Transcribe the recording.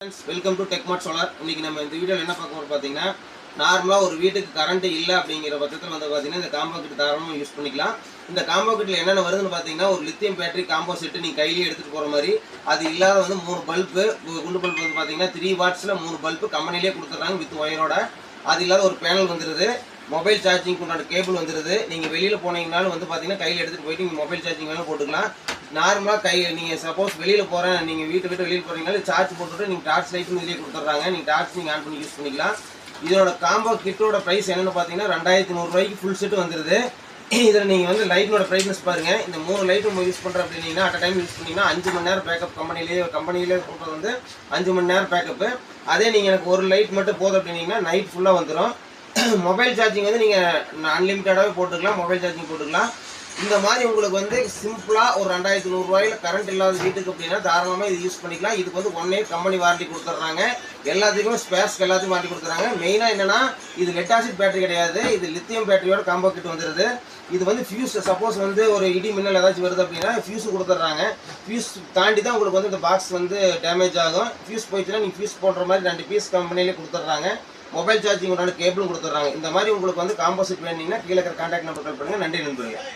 Friends welcome to Techmart solar இன்னைக்கு நம்ம இந்த வீடியோவில் என்ன பார்க்க போறோம் பார்த்தீங்கன்னா நார்மலாக ஒரு வீட்டுக்கு கரண்ட் இல்லை அப்படிங்கிற பட்சத்தில் வந்து பார்த்தீங்கன்னா இந்த காம்போ கிட்ட தாராளமாக யூஸ் பண்ணிக்கலாம். இந்த காம்போ கிட்டில் என்னென்ன வருதுன்னு பார்த்தீங்கன்னா ஒரு லித்தியம் பேட்டரி காம்போ செட்டு நீங்கள் கையிலேயே எடுத்துகிட்டு போகிற மாதிரி அது இல்லாத வந்து மூணு பல்பு குண்டு பல்பு வந்து பார்த்தீங்கன்னா த்ரீ வாட்ஸில் மூணு பல்பு கம்பெனிலே கொடுத்துட்றாங்க வித் ஒயரோட அது இல்லாத ஒரு பேனல் வந்துடுது மொபைல் சார்ஜிங்க்கு உண்டான கேபிள் வந்துடுது நீங்கள் வெளியில் போனீங்கனாலும் வந்து பார்த்தீங்கன்னா கையில் எடுத்துகிட்டு போயிட்டு நீங்கள் மொபைல் சார்ஜிங் வேணும் போட்டுக்கலாம். நார்மலாக கை நீங்கள் சப்போஸ் வெளியில் போகிறேன் நீங்கள் வீட்டை விட்டு வெளியில் போகிறீங்கனாலும் சார்ஜ் போட்டுட்டு நீங்கள் டார்ச் லைட்னு வெளியே கொடுத்துட்றாங்க நீங்கள் டார்ச் நீங்கள் ஆன் பண்ணி யூஸ் பண்ணிக்கலாம். இதோட காம்போ கிட்டோட ப்ரைஸ் என்னென்னு பார்த்தீங்கன்னா ரெண்டாயிரத்தி நூறுரூவாய்க்கு ஃபுல் செட்டு வந்துடுது இதில் நீங்கள் வந்து லைட்டோட ப்ரைட்னஸ் பாருங்கள் இந்த மூணு லைட்டும் யூஸ் பண்ணுற அப்படின்னா அட் டைம் யூஸ் பண்ணிங்கன்னா அஞ்சு மணி நேரம் பேக்கப் கம்பெனிலேயே கம்பெனிலே கொடுக்குறது வந்து அஞ்சு மணி நேரம் பேக்கப்பு அதே நீங்கள் எனக்கு ஒரு லைட் மட்டும் போதும் அப்படின்னீங்கன்னா நைட் ஃபுல்லாக வந்துடும் மொபைல் சார்ஜிங் வந்து நீங்கள் அன்லிமிட்டடாகவே போட்டுக்கலாம் மொபைல் சார்ஜிங் போட்டுக்கலாம். இந்த மாதிரி உங்களுக்கு வந்து சிம்பிளாக ஒரு ரெண்டாயிரத்தி நூறுரூவாயில் கரண்ட் இல்லாத வீட்டுக்கு அப்படின்னா தாராளமாக இது யூஸ் பண்ணிக்கலாம். இதுக்கு வந்து ஒன் இயர் கம்பெனி வாரண்டி கொடுத்துட்றாங்க. எல்லாத்துக்குமே ஸ்பேர்ஸ்க்கு எல்லாத்தையும் வாரண்டி கொடுத்துறாங்க மெயினாக என்னென்னா இது லெட் ஆசிட் பேட்டரி கிடையாது. இது லித்தியம் பேட்டரியோட காம்போ கிட் வந்துடுது இது வந்து ஃபியூஸ் சப்போஸ் வந்து ஒரு இடி மின்னல் ஏதாச்சும் வருது அப்படின்னா ஃபியூஸ் கொடுத்துட்றாங்க. ஃபியூஸ் தாண்டி தான் உங்களுக்கு வந்து இந்த பாக்ஸ் வந்து டேமேஜ் ஆகும். ஃபியூஸ் போயிடுச்சுன்னா நீங்கள் ஃபியூஸ் போடுற மாதிரி ரெண்டு பீஸ் கம்பெனிலே கொடுத்துட்றாங்க. மொபைல் சார்ஜிங் உண்டான கேபிளும் கொடுத்துட்றாங்க. இந்த மாதிரி உங்களுக்கு வந்து காம்போசிட் வேணுங்கன்னா கீழே இருக்கிற கான்டாக்ட் நம்பர் கால் பண்ணுங்கள் நன்றி நண்பர்கள்.